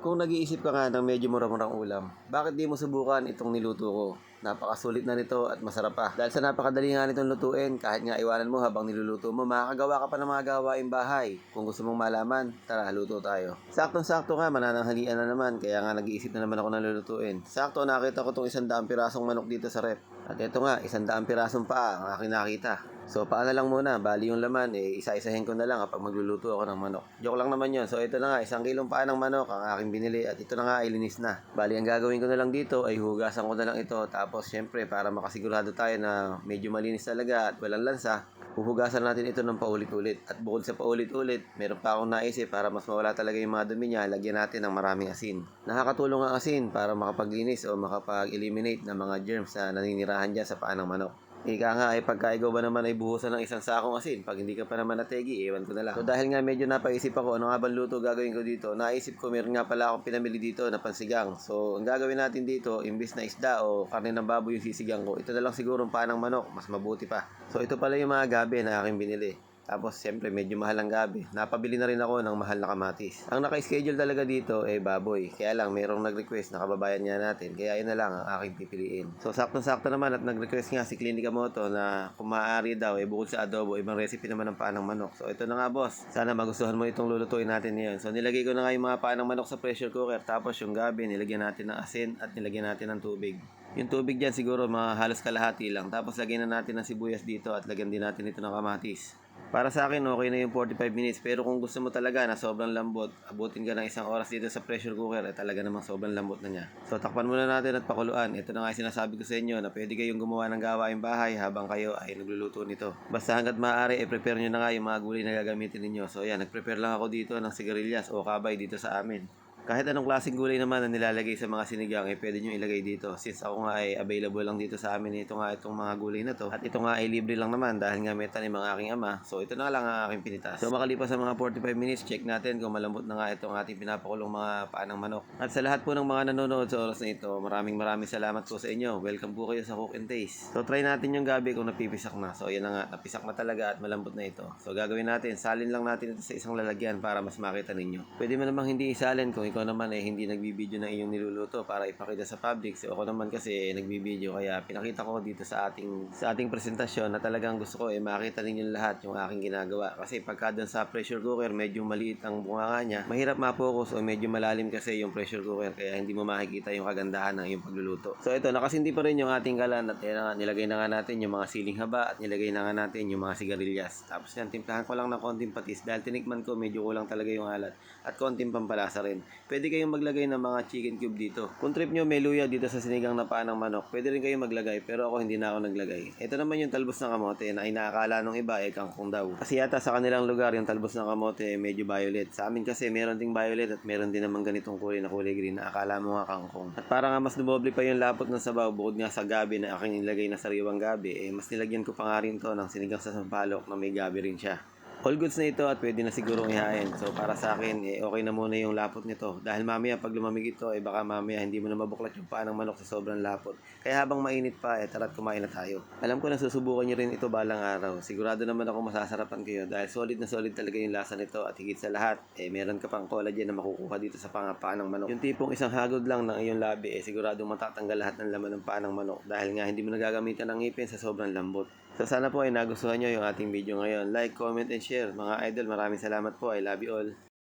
Kung nag-iisip ka nga ng medyo mura-murang ulam, bakit di mo subukan itong niluto ko? Napakasulit na nito at masarap pa. Dahil sa napakadali nga nitong lutuin, kahit nga iwanan mo habang niluluto mo, makakagawa ka pa ng mga gawaing bahay. Kung gusto mong malaman, tara, luto tayo. Saktong-sakto nga, manananghalian na naman, kaya nga nag-iisip na naman ako ng lulutuin. Sakto, nakita ko itong isang daang pirasong manok dito sa rep. At ito nga, isang daang pirasong paa ang aking nakita. So, paano lang muna, bali yung laman, eh, isa-isahin ko na lang kapag magluluto ako ng manok. Joke lang naman yon So, ito na nga, isang kilong paa ng manok ang aking binili at ito na nga ay linis na. Bali, ang gagawin ko na lang dito ay hugasan ko na lang ito. Tapos, syempre, para makasigurado tayo na medyo malinis talaga at walang lansa, huhugasan natin ito ng paulit-ulit. At bukod sa paulit-ulit, meron pa akong naisip para mas mawala talaga yung mga dumi niya, lagyan natin ng maraming asin. Nakakatulong ang asin para makapaglinis o makapag-eliminate ng mga germs na naninirahan dyan sa paa ng manok. Ika nga ay pagka ikaw ba naman ay buhusan ng isang sakong asin, pag hindi ka pa naman nategi, ewan ko na lang. So dahil nga medyo napaisip ako, ano nga bang luto gagawin ko dito, naisip ko meron nga pala akong pinamili dito na pansigang. So ang gagawin natin dito, imbis na isda o karne ng baboy yung sisigang ko, ito na lang siguro ang paa ng manok, mas mabuti pa. So ito pala yung mga gabi na aking binili. Tapos, siyempre, medyo mahal ang gabi. Napabili na rin ako ng mahal na kamatis. Ang naka-schedule talaga dito ay baboy. Kaya lang, mayroong nag-request na kababayan niya natin. Kaya yun na lang ang aking pipiliin. So, sakto-sakto naman at nag-request nga si Clinica Moto na kung maaari daw, eh, bukod sa adobo, ibang recipe naman ng paa ng manok. So, ito na nga, boss. Sana magustuhan mo itong lulutuin natin ngayon. So, nilagay ko na nga yung mga paa ng manok sa pressure cooker. Tapos, yung gabi, nilagyan natin ng asin at nilagyan natin ng tubig. Yung tubig dyan siguro mga halos kalahati lang. Tapos lagyan na natin ng sibuyas dito at lagyan din natin ito ng kamatis. Para sa akin, okay na yung 45 minutes. Pero kung gusto mo talaga na sobrang lambot, abutin ka ng isang oras dito sa pressure cooker, eh talaga namang sobrang lambot na niya. So, takpan muna natin at pakuluan. Ito na nga yung sinasabi ko sa inyo na pwede kayong gumawa ng gawaing bahay habang kayo ay nagluluto nito. Basta hanggat maaari, i-prepare nyo na nga yung mga gulay na gagamitin ninyo. So, yan, nag-prepare lang ako dito ng sigarilyas o kabay dito sa amin. Kahit anong klaseng gulay naman na nilalagay sa mga sinigang, eh pwede nyo ilagay dito. Since ako nga ay available lang dito sa amin, ito nga itong mga gulay na to. At ito nga ay libre lang naman dahil nga may tanim ang aking ama. So ito na lang ang aking pinitas. So makalipas sa mga 45 minutes, check natin kung malambot na nga itong ating pinapakulong mga paanang manok. At sa lahat po ng mga nanonood sa oras na ito, maraming maraming salamat po sa inyo. Welcome po kayo sa Cook and Taste. So try natin yung gabi kung napipisak na. So yan na nga, napisak na talaga at malambot na ito. So gagawin natin, salin lang natin ito sa isang lalagyan para mas makita ninyo. Pwede mo namang hindi isalin kung ikaw naman ay hindi nagbibideo ng iyong niluluto para ipakita sa public. So ako naman kasi nagbibideo kaya pinakita ko dito sa ating sa ating presentasyon na talagang gusto ko eh makita ninyo lahat yung aking ginagawa. Kasi pagka doon sa pressure cooker medyo maliit ang bunganga niya, mahirap ma-focus o medyo malalim kasi yung pressure cooker kaya hindi mo makikita yung kagandahan ng iyong pagluluto. So ito, nakasindi pa rin yung ating kalan at nga, nilagay na nga natin yung mga siling haba at nilagay na nga natin yung mga sigarilyas. Tapos yan, timplahan ko lang ng konting patis dahil tinikman ko medyo kulang talaga yung alat at konting pampalasa rin. Pwede kayong maglagay ng mga chicken cube dito. Kung trip nyo may luya dito sa sinigang na paa ng manok, pwede rin kayong maglagay pero ako hindi na ako naglagay. Ito naman yung talbos ng kamote na inaakala nung iba ay kangkong daw. Kasi yata sa kanilang lugar yung talbos ng kamote medyo violet. Sa amin kasi meron ding violet at meron din naman ganitong kulay na kulay green na akala mo nga kangkong. At para nga mas dumoble pa yung lapot ng sabaw bukod nga sa gabi na aking nilagay na sariwang gabi, eh mas nilagyan ko pa nga rin to ng sinigang sa sampalok na may gabi rin siya. All goods na ito at pwede na sigurong ihain. So para sa akin, eh, okay na muna yung lapot nito. Dahil mamaya pag lumamig ito, eh baka mamaya hindi mo na mabuklat yung paa ng manok sa sobrang lapot. Kaya habang mainit pa, eh tara't kumain na tayo. Alam ko na susubukan nyo rin ito balang araw. Sigurado naman ako masasarapan kayo dahil solid na solid talaga yung lasa nito at higit sa lahat, eh meron ka pang collagen na makukuha dito sa pangapaan ng manok. Yung tipong isang hagod lang ng iyong labi, eh siguradong matatanggal lahat ng laman ng paa ng manok dahil nga hindi mo nagagamitan ng ngipin sa sobrang lambot. So sana po ay nagustuhan nyo yung ating video ngayon. Like, comment, and share. Mga idol, maraming salamat po. I love you all.